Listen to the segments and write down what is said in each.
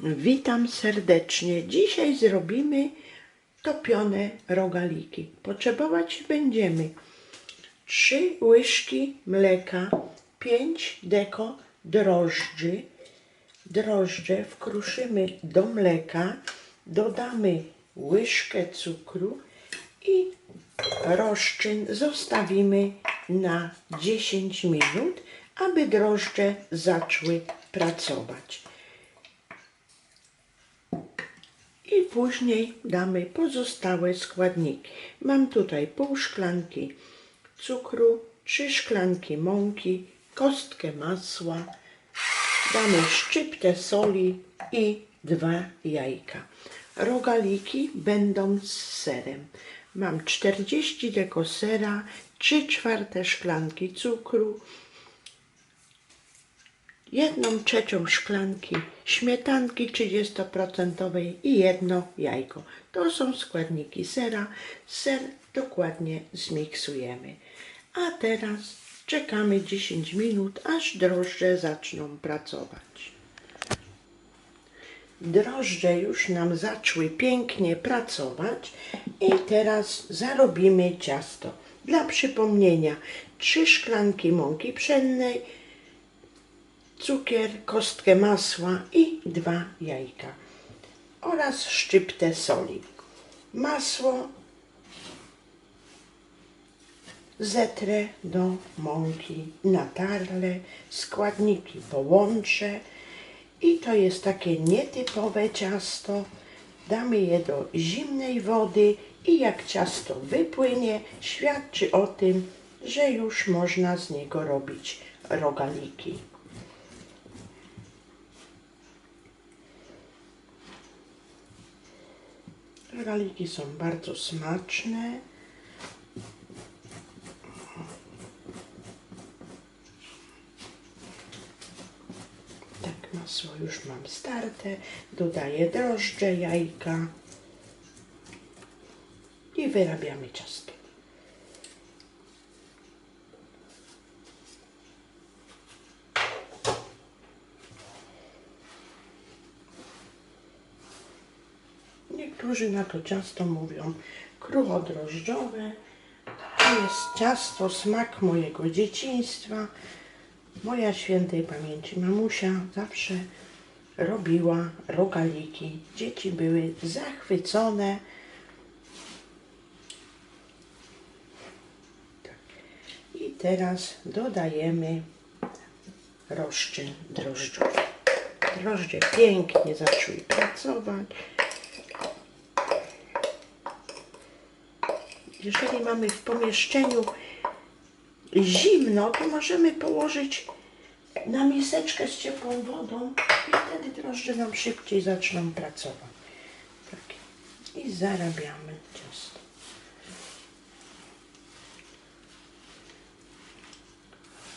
Witam serdecznie. Dzisiaj zrobimy topione rogaliki. Potrzebować będziemy 3 łyżki mleka, 5 deko drożdży. Drożdże wkruszymy do mleka, dodamy łyżkę cukru i rozczyn zostawimy na 10 minut, aby drożdże zaczęły pracować. I później damy pozostałe składniki. Mam tutaj pół szklanki cukru, trzy szklanki mąki, kostkę masła, damy szczyptę soli i dwa jajka. Rogaliki będą z serem. Mam 40 deko sera, 3 czwarte szklanki cukru, jedną trzecią szklanki śmietanki 30% i jedno jajko. To są składniki sera. Ser dokładnie zmiksujemy. A teraz czekamy 10 minut, aż drożdże zaczną pracować. Drożdże już nam zaczęły pięknie pracować i teraz zarobimy ciasto. Dla przypomnienia, 3 szklanki mąki pszennej, cukier, kostkę masła i dwa jajka oraz szczyptę soli. Masło zetrę do mąki na tarle, składniki połączę i to jest takie nietypowe ciasto. Damy je do zimnej wody i jak ciasto wypłynie, świadczy o tym, że już można z niego robić rogaliki. Rogaliki są bardzo smaczne. Tak, masło już mam starte. Dodaję drożdże, jajka i wyrabiamy ciasto. Niektórzy na to ciasto mówią kruchodrożdżowe. To jest ciasto, smak mojego dzieciństwa. Moja świętej pamięci mamusia zawsze robiła rogaliki. Dzieci były zachwycone. Tak. I teraz dodajemy rozczyn drożdżowy. Drożdże pięknie zaczęły pracować. Jeżeli mamy w pomieszczeniu zimno, to możemy położyć na miseczkę z ciepłą wodą i wtedy drożdże nam szybciej zaczną pracować. Tak. I zarabiamy ciasto.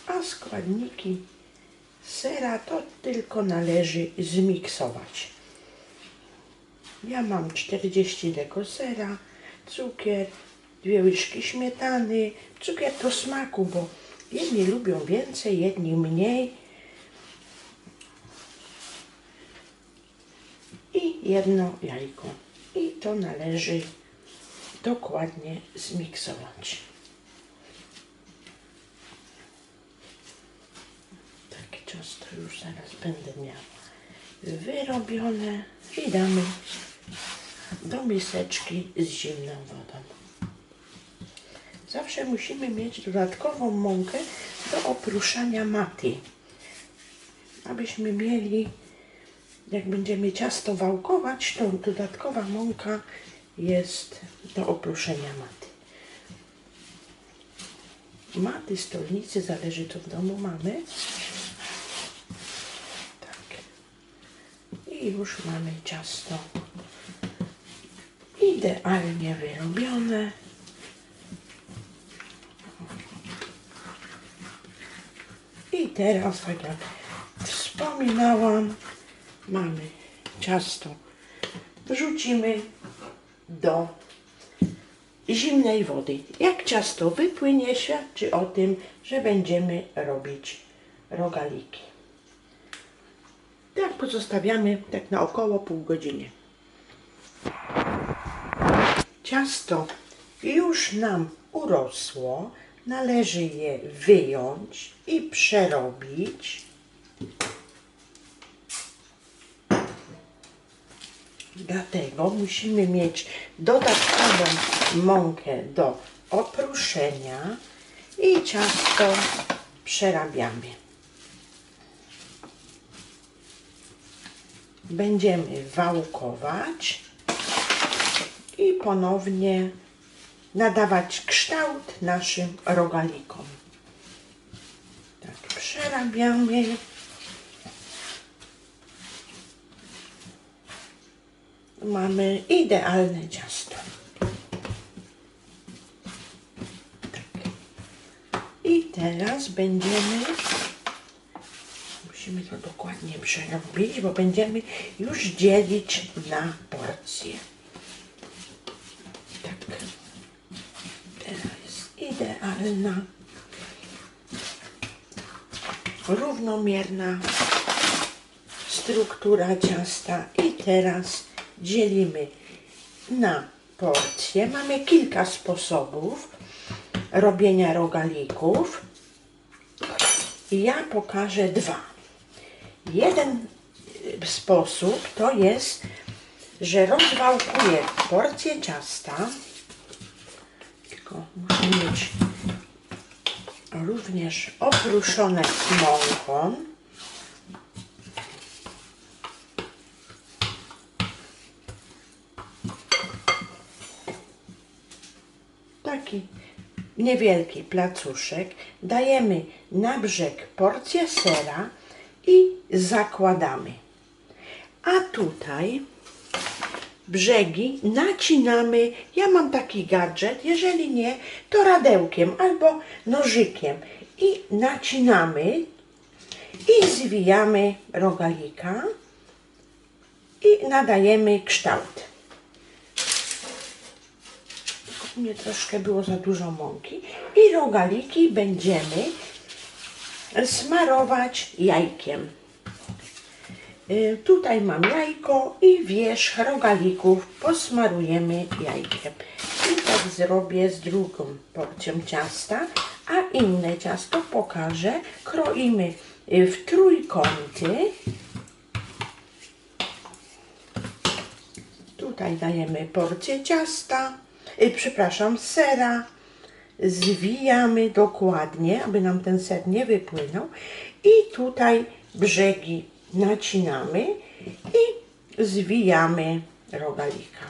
A składniki sera to tylko należy zmiksować. Ja mam 40 deko sera, cukier, dwie łyżki śmietany, cukier do smaku, bo jedni lubią więcej, jedni mniej. I jedno jajko. I to należy dokładnie zmiksować. Takie ciasto już zaraz będę miała wyrobione i damy do miseczki z zimną wodą. Zawsze musimy mieć dodatkową mąkę do opruszania maty. Abyśmy mieli, jak będziemy ciasto wałkować, to dodatkowa mąka jest do opruszenia maty. Maty, stolnicy, zależy co w domu mamy. Tak. I już mamy ciasto idealnie wyrobione. Teraz, tak jak wspominałam, mamy ciasto. Wrzucimy do zimnej wody. Jak ciasto wypłynie, świadczy o tym, że będziemy robić rogaliki. tak pozostawiamy tak na około pół godziny. Ciasto już nam urosło. Należy je wyjąć i przerobić. Dlatego musimy mieć dodatkową mąkę do oprószenia i ciasto przerabiamy. Będziemy wałkować i ponownie nadawać kształt naszym rogalikom. Tak, przerabiamy. Mamy idealne ciasto. Tak. I teraz będziemy Musimy to dokładnie przerobić, bo będziemy już dzielić na porcje. Tak. Idealna, równomierna struktura ciasta. I teraz dzielimy na porcje. Mamy kilka sposobów robienia rogalików. Ja pokażę dwa. Jeden sposób to jest, że rozwałkuję porcję ciasta, tylko mieć również oprószone mąką. Taki niewielki placuszek. Dajemy na brzeg porcję sera i zakładamy. A tutaj brzegi nacinamy. Ja mam taki gadżet, jeżeli nie, to radełkiem albo nożykiem. I nacinamy i zwijamy rogalika i nadajemy kształt. Mnie troszkę było za dużo mąki i rogaliki będziemy smarować jajkiem. Y, Tutaj mam jajko i wierzch rogalików posmarujemy jajkiem. I tak zrobię z drugą porcją ciasta, a inne ciasto pokażę. Kroimy y, w trójkąty. Tutaj dajemy porcję ciasta, y, przepraszam, sera zwijamy dokładnie, aby nam ten ser nie wypłynął i tutaj brzegi nacinamy i zwijamy rogalika.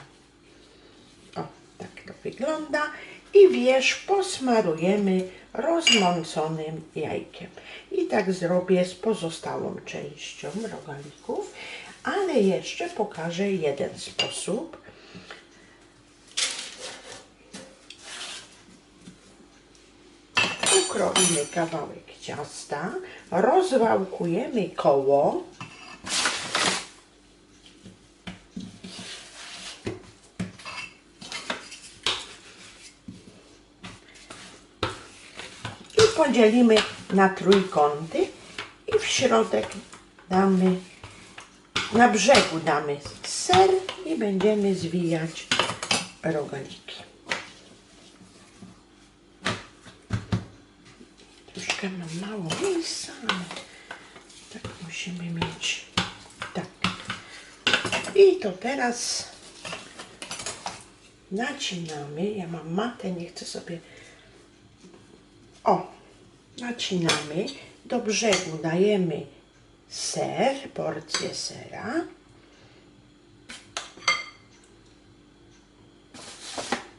O, tak to wygląda i wierzch posmarujemy rozmąconym jajkiem. I tak zrobię z pozostałą częścią rogalików, ale jeszcze pokażę jeden sposób. Ukroimy kawałek ciasta, rozwałkujemy koło. I podzielimy na trójkąty i w środek damy, na brzegu damy ser i będziemy zwijać rogaliki. Troszkę mam mało miejsca, ale tak musimy mieć. Tak. I to teraz nacinamy. Ja mam matę, nie chcę sobie. O, nacinamy. Do brzegu dajemy ser, porcję sera.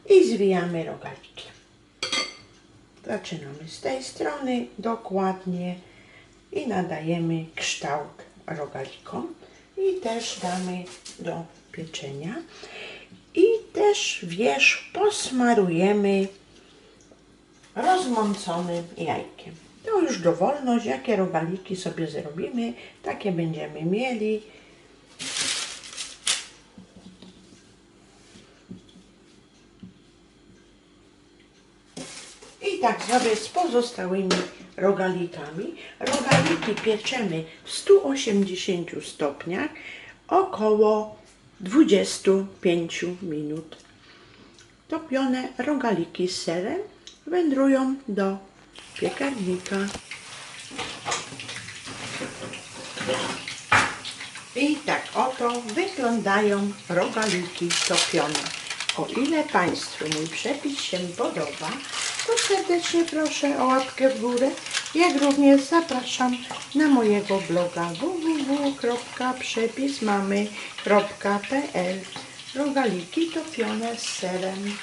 I zwijamy rogaliki. Zaczynamy z tej strony dokładnie i nadajemy kształt rogalikom i też damy do pieczenia i też wierzch posmarujemy rozmąconym jajkiem. To już dowolność, jakie rogaliki sobie zrobimy, takie będziemy mieli. Tak zrobię z pozostałymi rogalikami. Rogaliki pieczemy w 180 stopniach około 25 minut. Topione rogaliki z serem wędrują do piekarnika. I tak oto wyglądają rogaliki topione. O ile Państwu mój przepis się podoba, to serdecznie proszę o łapkę w górę, jak również zapraszam na mojego bloga www.przepismamy.pl Rogaliki topione z serem.